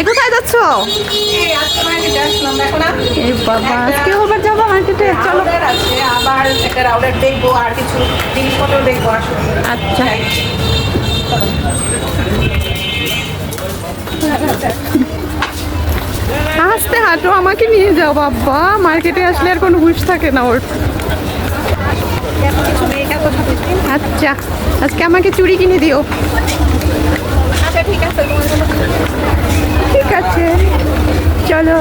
এই কোথায় যাচ্ছ? এই বাবা, আজকে আবার যাব মার্কেটে চলো। আবার একটা রাউডার দেখব আর কিছু জিনিসপত্র দেখব আচ্ছা। আস্তে হাঁটো, আমাকে নিয়ে যাও বাবা। মার্কেটে আসলে আর কোনো হুশ থাকে না ওর। আচ্ছা আজকে আমাকে চুড়ি কিনে দিও। আচ্ছা ঠিক আছে চলো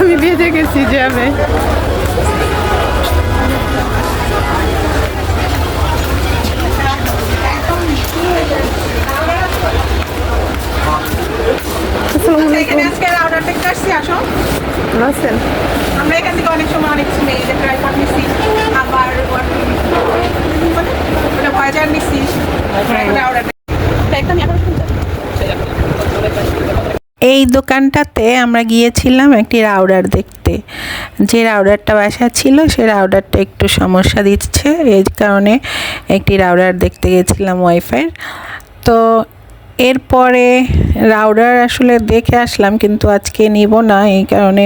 আমি বেঁচে গেছি যাবে আসসালামু আলাইকুম আজকে রাউডার দেখতে আসছি আসো। ভালো আছেন? আমরা এখান থেকে অনেক সময় অনেক কিছু নেই যে নিচ্ছি আবার ওটা ভয়েজার একদম এখন এই দোকানটাতে আমরা গিয়েছিলাম একটি রাউডার দেখতে। যে রাউডারটা বাসা ছিল সে রাউডারটা একটু সমস্যা দিচ্ছে। এই কারণে একটি রাউডার দেখতে গেছিলাম ওয়াইফাইয়ের। তো এরপরে রাউডার আসলে দেখে আসলাম, কিন্তু আজকে নিব না, এই কারণে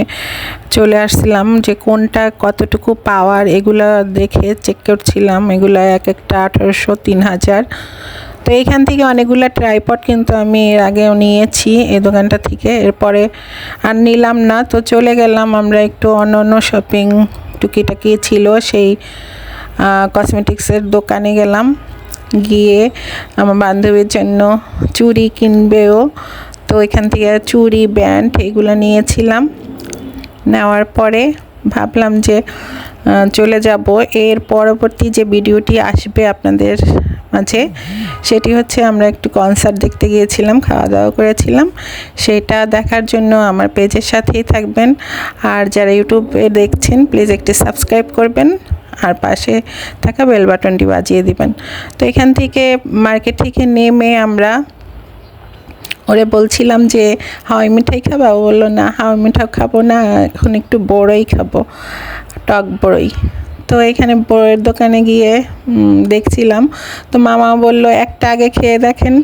চলে আসছিলাম যে কোনটা কতটুকু পাওয়ার এগুলো দেখে চেক করছিলাম, এগুলো এক একটা আঠারোশো, তিন হাজার। তো এইখান থেকে অনেকগুলো ট্রাইপড কিন্তু আমি এর আগেও নিয়েছি এই দোকানটা থেকে, এরপরে আর নিলাম না। তো চলে গেলাম আমরা একটু অন্য অন্য শপিং টুকিটাকি ছিল, সেই কসমেটিক্সের দোকানে গেলাম। গিয়ে আমার বান্ধবীর জন্য চুড়ি কিনবেও। তো এখান থেকে চুড়ি, ব্যান্ড এগুলো নিয়েছিলাম। নেওয়ার পরে ভাবলাম যে চলে যাব। এর পরবর্তী যে ভিডিওটি আসবে আপনাদের মাঝে, সেটি হচ্ছে আমরা একটু কনসার্ট দেখতে গিয়েছিলাম খাওয়া দাওয়া করেছিলাম। সেটা দেখার জন্য আমার পেজের সাথেই থাকবেন। আর যারা ইউটিউবে দেখছেন প্লিজ একটি সাবস্ক্রাইব করবেন। আর পাশে থাকা বেল বাটনটি বাজিয়ে দিবেন। তো এখান থেকে মার্কেট থেকে নেমে আমরা ওরে বলছিলাম যে, হাওয়াই মিঠাই খাবা? ও বলল, না, হাওয়াই মিঠাও খাব না, এখন একটু বড়ই খাব, টক বড়ই। তো এখানে বড়ের দোকানে গিয়ে দেখছিলাম। তো মামা বলল, একটা আগে খেয়ে দেখেন,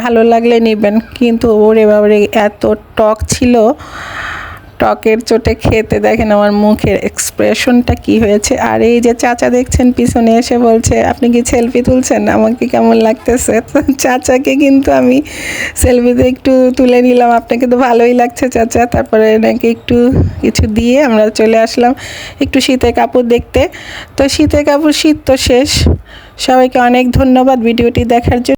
ভালো লাগলে নেবেন। কিন্তু ওরে বাবারে, এত টক ছিল টকের চোটে খেতে দেখেন আমার মুখের এক্সপ্রেশনটা কি হয়েছে। আর এই যে চাচা দেখছেন, পিছনে এসে বলছে, আপনি কি সেলফি তুলছেন? আমাকে কেমন লাগতেছে? চাচাকে কিন্তু আমি সেলফিতে একটু তুলে নিলাম। আপনাকে তো ভালোই লাগছে চাচা। তারপরে নাকি একটু কিছু দিয়ে আমরা চলে আসলাম একটু শীতের কাপড় দেখতে। তো শীতের কাপড় শীত তো শেষ। সবাইকে অনেক ধন্যবাদ ভিডিওটি দেখার জন্য।